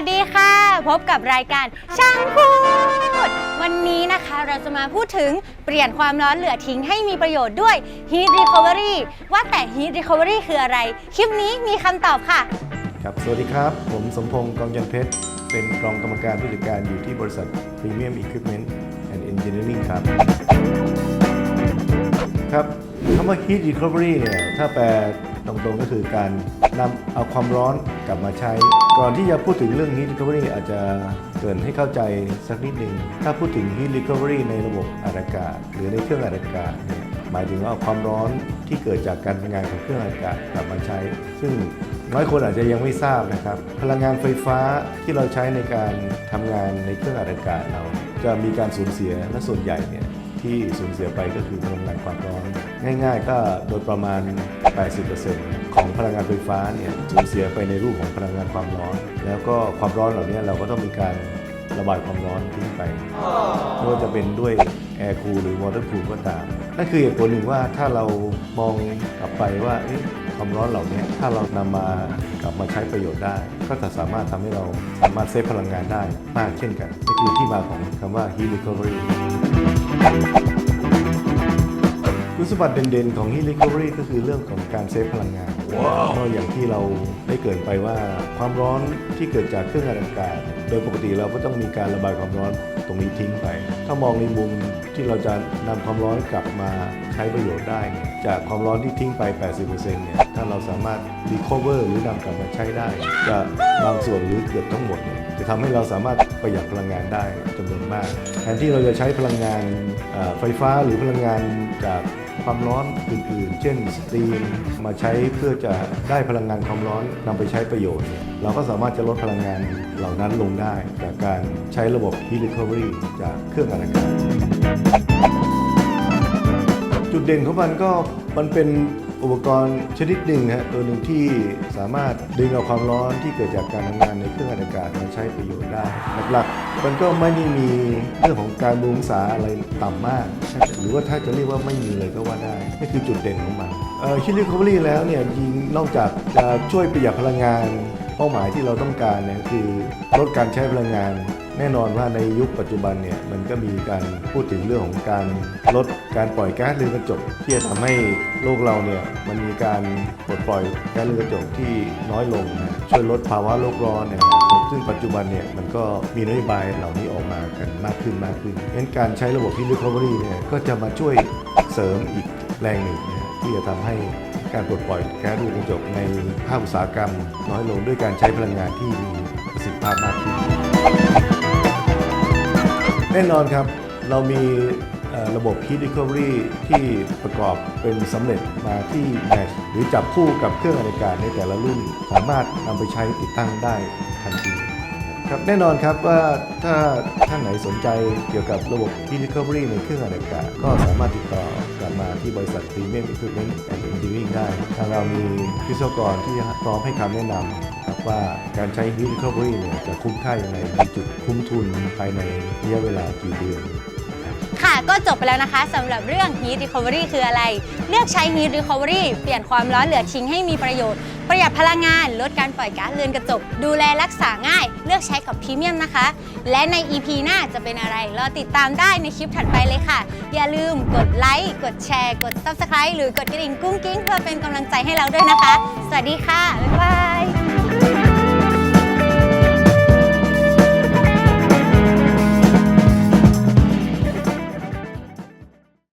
วัสดีค่ะ พบกับรายการช่างพูด วันนี้นะคะเราจะมาพูดถึงเปลี่ยนความร้อนเหลือทิ้งให้มีประโยชน์ด้วย Heat Recovery ว่าแต่ Heat Recovery คืออะไร คลิปนี้มีคำตอบค่ะ ครับ สวัสดีครับ ผมสมพงษ์กองยันเพชร เป็นรองกรรมการผู้จัดการอยู่ที่บริษัท Premium Equipment and Engineering ครับ ครับคำว่า heat recovery เนี่ย ถ้าแปลตรงๆก็คือการนำเอาความร้อนกลับมาใช้ ก่อนที่จะพูดถึงเรื่อง heat recovery อาจจะเกินให้เข้าใจสักนิดหนึ่ง ถ้าพูดถึง heat recovery ในระบบอัดอากาศ หรือในเครื่องอัดอากาศเนี่ยหมายถึงว่าเอาความร้อนที่เกิดจากการทำงานของเครื่องอากาศกลับมาใช้ ซึ่งน้อยคนอาจจะยังไม่ทราบนะครับ พลังงานไฟฟ้าที่เราใช้ในการทำงานในเครื่องอัดอากาศเรา จะมีการสูญเสียและส่วนใหญ่เนี่ย ที่สูญเสียไปก็คือพลังงานความร้อน ง่าย ๆ ก็โดยประมาณ 80%ของพลังงานไฟฟ้าเนี่ยสูญเสียไปในรูปของพลังงานความร้อน แล้วก็ความร้อนเหล่านี้เราก็ต้องมีการระบายความร้อนทิ้งไปไม่ว่าจะเป็นด้วยแอร์คูลหรือวอเตอร์คูลก็ตามนั่นคือเหตุผลหนึ่งว่าถ้าเรามองกลับไปว่าความร้อนเหล่านี้ถ้าเรานำมากลับมาใช้ประโยชน์ได้ ก็จะสามารถทำให้เราสามารถเซฟพลังงานได้มากเช่นกันนี่คือที่มาของคำว่า heat recovery คุณสมบัติเด่นๆ ของ Heat Recovery ก็คือเรื่องของการเซฟพลังงาน ก็อย่างที่เราได้เกินไปว่าความร้อนที่เกิดจากเครื่องอากาศ โดยปกติเราก็ต้องมีการระบายความร้อนตรงนี้ทิ้งไป ถ้ามองในมุมที่เราจะนำความร้อนกลับมาใช้ประโยชน์ได้ จากความร้อนที่ทิ้งไป 80%เนี่ยถ้าเราสามารถ recover หรือนำกลับมาใช้ได้ จะบางส่วนหรือเกือบทั้งหมดเนี่ยจะทำให้เราสามารถประหยัดพลังงานได้จำนวนมาก แทนที่เราจะใช้พลังงานไฟฟ้าหรือพลังงานจาก ความร้อนอื่นๆ เช่นสตรีมมาใช้เพื่อจะได้พลังงานความร้อนนำไปใช้ประโยชน์เนี่ยเราก็สามารถจะลดพลังงานเหล่านั้นลงได้จากการใช้ระบบ heat recovery จากเครื่องอัดอากาศจุดเด่นของมันก็มันเป็น อุปกรณ์ชนิดหนึ่งฮะตัวหนึ่งที่สามารถดึงเอาความร้อนที่เกิดจากการทำงานในเครื่องอัดอากาศมาใช้ประโยชน์ได้หลักๆมันก็ไม่ได้มีเรื่องของการบูงศาอะไรต่ำมาก หรือว่าถ้าจะเรียกว่าไม่มีเลยก็ว่าได้นี่คือจุดเด่นของมันเอ่อคิดรีคอเวอรี่แล้วเนี่ยจริงนอกจากจะช่วยประหยัดพลังงาน เป้าหมายที่เราต้องการเนี่ยคือลดการใช้พลังงาน แน่นอนว่าในยุคปัจจุบันเนี่ยมันก็มีการพูดถึงเรื่องของการลดการปล่อยก๊าซเรือนกระจกที่จะทำให้โลกเราเนี่ยมันมีการปลดปล่อยก๊าซเรือนกระจกที่น้อยลงนะช่วยลดภาวะโลกร้อนเนี่ยซึ่งปัจจุบันเนี่ยมันก็มีนโยบายเหล่านี้ออกมากันมากขึ้นมากขึ้นงั้นการใช้ระบบ Heat Recovery เนี่ยก็จะมาช่วยเสริมอีกแรงหนึ่งนะที่จะทำให้การปลดปล่อยแก๊สเรือนกระจกในภาคอุตสาหกรรม น้อยลงด้วยการใช้พลังงานที่มีประสิทธิภาพมากขึ้น แน่นอนครับ เรามีระบบ Heat Recovery ที่ประกอบเป็นสำเร็จมาที่แมชหรือจับคู่กับเครื่องอัดอากาศในแต่ละรุ่น สามารถนำไปใช้ติดตั้งได้ทันทีครับแน่นอนครับว่าถ้าท่านไหนสนใจเกี่ยวกับระบบ Heat Recovery ในเครื่องอัดอากาศก็สามารถติดต่อกลับมาที่บริษัท Premium Equipment and Engineering ได้ ทางเรามีวิศวกรที่พร้อมให้คำแนะนำ ว่าการใช้ Heat Recovery เนี่ยจะคุ้มค่ายังไงมีจุดคุ้มทุนภายในระยะเวลากี่เดือนค่ะก็จบไปแล้วนะคะสำหรับเรื่อง Heat Recovery คืออะไร เลือกใช้ Heat Recovery เปลี่ยนความร้อนเหลือทิ้งให้มีประโยชน์ ประหยัดพลังงาน ลดการปล่อยก๊าซเรือนกระจก ดูแลรักษาง่าย เลือกใช้กับพรีเมียมนะคะ และใน EP หน้าจะเป็นอะไร รอติดตามได้ในคลิปถัดไปเลยค่ะ อย่าลืมกดไลค์กดแชร์ กด Subscribe หรือกดกระดิ่งกุ้งกิ้งเพื่อเป็นกำลังใจให้เราด้วยนะคะ สวัสดีค่ะ บ๊ายบาย